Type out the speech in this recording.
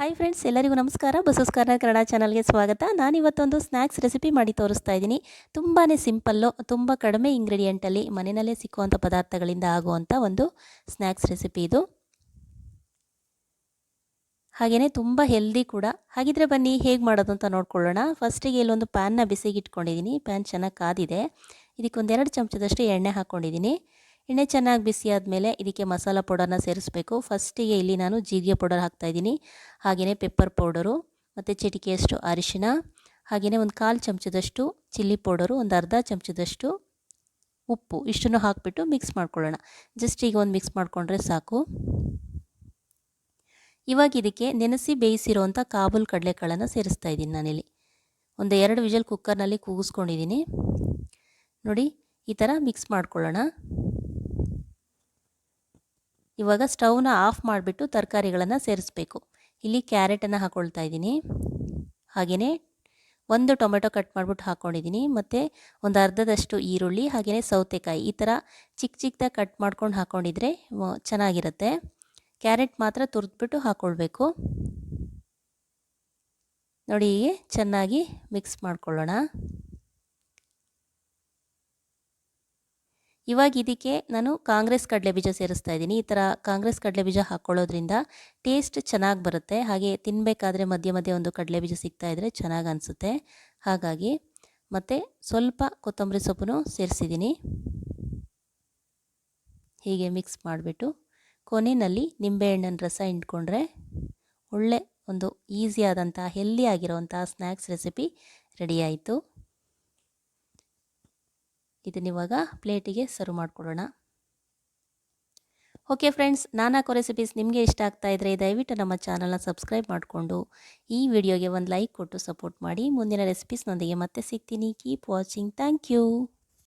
Hi friends ಎಲ್ಲರಿಗೂ ನಮಸ್ಕಾರ. ಬಸಸ್ಕಾರ ಕನ್ನಡ ಚಾನಲ್ಗೆ ಸ್ವಾಗತ. ನಾನು ಇವತ್ತೊಂದು ಸ್ನ್ಯಾಕ್ಸ್ ರೆಸಿಪಿ ಮಾಡಿ ತೋರಿಸ್ತಾ ಇದ್ದೀನಿ. ತುಂಬಾ ಸಿಂಪಲ್ಲು ತುಂಬ ಕಡಿಮೆ ಇಂಗ್ರೀಡಿಯೆಂಟಲ್ಲಿ ಮನೆಯಲ್ಲೇ ಸಿಕ್ಕುವಂಥ ಪದಾರ್ಥಗಳಿಂದ ಆಗುವಂಥ ಒಂದು ಸ್ನ್ಯಾಕ್ಸ್ ರೆಸಿಪಿ ಇದು. ಹಾಗೆಯೇ ತುಂಬ ಹೆಲ್ದಿ ಕೂಡ. ಹಾಗಿದ್ರೆ ಬನ್ನಿ, ಹೇಗೆ ಮಾಡೋದು ಅಂತ ನೋಡ್ಕೊಳ್ಳೋಣ. ಫಸ್ಟಿಗೆ ಇಲ್ಲೊಂದು ಪ್ಯಾನ್ನ ಬಿಸಿಗೆ ಇಟ್ಕೊಂಡಿದ್ದೀನಿ ಪ್ಯಾನ್ ಚೆನ್ನಾಗಿ ಕಾದಿದೆ. ಇದಕ್ಕೊಂದೆರಡು ಚಮಚದಷ್ಟು ಎಣ್ಣೆ ಹಾಕ್ಕೊಂಡಿದ್ದೀನಿ ಎಣ್ಣೆ ಚೆನ್ನಾಗಿ ಬಿಸಿ ಆದಮೇಲೆ ಇದಕ್ಕೆ ಮಸಾಲ ಪೌಡರ್ನ ಸೇರಿಸ್ಬೇಕು. ಫಸ್ಟಿಗೆ ಇಲ್ಲಿ ನಾನು ಜೀರಿಗೆ ಪೌಡರ್ ಹಾಕ್ತಾಯಿದ್ದೀನಿ ಹಾಗೆಯೇ ಪೆಪ್ಪರ್ ಪೌಡರು ಮತ್ತು ಚಿಟಿಕೆಯಷ್ಟು ಅರಿಶಿನ ಹಾಗೆಯೇ ಒಂದು ಕಾಲು ಚಮಚದಷ್ಟು ಚಿಲ್ಲಿ ಪೌಡರು ಒಂದು ಅರ್ಧ ಚಮಚದಷ್ಟು ಉಪ್ಪು, ಇಷ್ಟನ್ನು ಹಾಕಿಬಿಟ್ಟು ಮಿಕ್ಸ್ ಮಾಡ್ಕೊಳ್ಳೋಣ. ಜಸ್ಟ್ ಈಗ ಒಂದು ಮಿಕ್ಸ್ ಮಾಡಿಕೊಂಡ್ರೆ ಸಾಕು. ಇವಾಗ ಇದಕ್ಕೆ ನೆನೆಸಿ ಬೇಯಿಸಿರುವಂಥ ಕಾಬೂಲ್ ಕಡಲೆಕಾಳನ್ನು ಸೇರಿಸ್ತಾ ಇದ್ದೀನಿ ನಾನಿಲ್ಲಿ. ಒಂದು ಎರಡು ವಿಜಲ್ ಕುಕ್ಕರ್ನಲ್ಲಿ ಕೂಗಿಸ್ಕೊಂಡಿದ್ದೀನಿ. ನೋಡಿ, ಈ ಥರ ಮಿಕ್ಸ್ ಮಾಡ್ಕೊಳ್ಳೋಣ. ಇವಾಗ ಸ್ಟವ್ನ ಆಫ್ ಮಾಡಿಬಿಟ್ಟು ತರಕಾರಿಗಳನ್ನು ಸೇರಿಸ್ಬೇಕು. ಇಲ್ಲಿ ಕ್ಯಾರೆಟನ್ನು ಹಾಕ್ಕೊಳ್ತಾ ಇದ್ದೀನಿ. ಹಾಗೆಯೇ ಒಂದು ಟೊಮೆಟೊ ಕಟ್ ಮಾಡಿಬಿಟ್ಟು ಹಾಕ್ಕೊಂಡಿದ್ದೀನಿ ಮತ್ತು ಒಂದು ಅರ್ಧದಷ್ಟು ಈರುಳ್ಳಿ ಹಾಗೆಯೇ ಸೌತೆಕಾಯಿ ಈ ಥರ ಚಿಕ್ಕ ಚಿಕ್ಕದಾಗಿ ಕಟ್ ಮಾಡ್ಕೊಂಡು ಹಾಕ್ಕೊಂಡಿದ್ರೆ ಚೆನ್ನಾಗಿರುತ್ತೆ. ಕ್ಯಾರೆಟ್ ಮಾತ್ರ ತುರಿದ್ಬಿಟ್ಟು ಹಾಕ್ಕೊಳ್ಬೇಕು ನೋಡಿ, ಚೆನ್ನಾಗಿ ಮಿಕ್ಸ್ ಮಾಡ್ಕೊಳ್ಳೋಣ. ಇವಾಗ ಇದಕ್ಕೆ ನಾನು ಕಾಂಗ್ರೆಸ್ ಕಡಲೆ ಬೀಜ ಸೇರಿಸ್ತಾ ಇದ್ದೀನಿ. ಈ ಥರ ಕಾಂಗ್ರೆಸ್ ಕಡಲೆ ಬೀಜ ಹಾಕ್ಕೊಳ್ಳೋದ್ರಿಂದ ಟೇಸ್ಟ್ ಚೆನ್ನಾಗಿ ಬರುತ್ತೆ. ಹಾಗೆ ತಿನ್ನಬೇಕಾದ್ರೆ ಮಧ್ಯೆ ಮಧ್ಯೆ ಒಂದು ಕಡಲೆ ಬೀಜ ಸಿಗ್ತಾ ಇದ್ದರೆ ಚೆನ್ನಾಗಿ ಅನಿಸುತ್ತೆ. ಹಾಗಾಗಿ ಮತ್ತು ಸ್ವಲ್ಪ ಕೊತ್ತಂಬರಿ ಸೊಪ್ಪನ್ನು ಸೇರಿಸಿದ್ದೀನಿ. ಹೀಗೆ ಮಿಕ್ಸ್ ಮಾಡಿಬಿಟ್ಟು ಕೊನೆಯಲ್ಲಿ ನಿಂಬೆಹಣ್ಣಿನ ರಸ ಇಟ್ಕೊಂಡ್ರೆ ಒಳ್ಳೆ ಒಂದು ಈಸಿಯಾದಂಥ, ಹೆಲ್ದಿ ಆಗಿರೋವಂಥ ಸ್ನ್ಯಾಕ್ಸ್ ರೆಸಿಪಿ ರೆಡಿಯಾಯಿತು ಇದನ್ನಿವಾಗ ಪ್ಲೇಟಿಗೆ ಸರ್ವ್ ಮಾಡಿಕೊಡೋಣ. ಓಕೆ ಫ್ರೆಂಡ್ಸ್ ನಾನಾಕೋ ರೆಸಿಪೀಸ್ ನಿಮಗೆ ಇಷ್ಟ ಆಗ್ತಾ ಇದ್ದರೆ ದಯವಿಟ್ಟು ನಮ್ಮ ಚಾನಲ್ನ ಸಬ್ಸ್ಕ್ರೈಬ್ ಮಾಡಿಕೊಂಡು ಈ ವಿಡಿಯೋಗೆ ಒಂದು ಲೈಕ್ ಕೊಟ್ಟು ಸಪೋರ್ಟ್ ಮಾಡಿ. ಮುಂದಿನ ರೆಸಿಪೀಸ್ನೊಂದಿಗೆ ಮತ್ತೆ ಸಿಗ್ತೀನಿ. Keep watching thank you